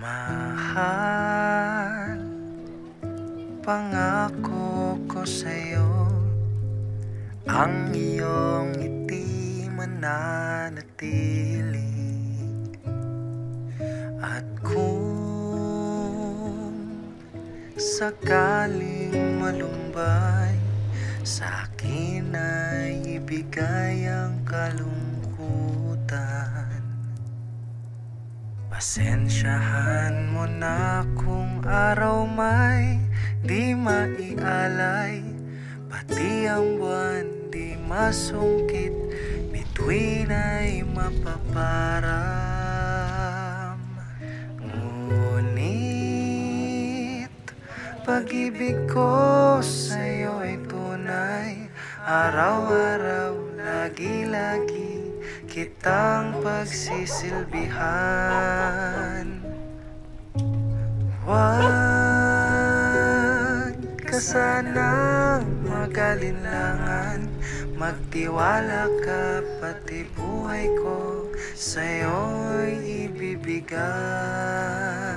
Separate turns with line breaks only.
Mahal Pangako ko sa'yo. Ang iyong ngiti mananatili. At kung sakaling malumbay Sa akin ay ibigay ang kalungkutan Pasensyahan mo na kung araw may di maialay. Pati ang buwan di masungkit Bituin ay mapaparam Pag-ibig ko sa'yo ay tunay. Araw-araw, lagi-lagi Kitang pagsisilbihan. Huwag ka sanang magalinlangan. Magtiwala ka pati buhay ko Sa'yo'y ibibigay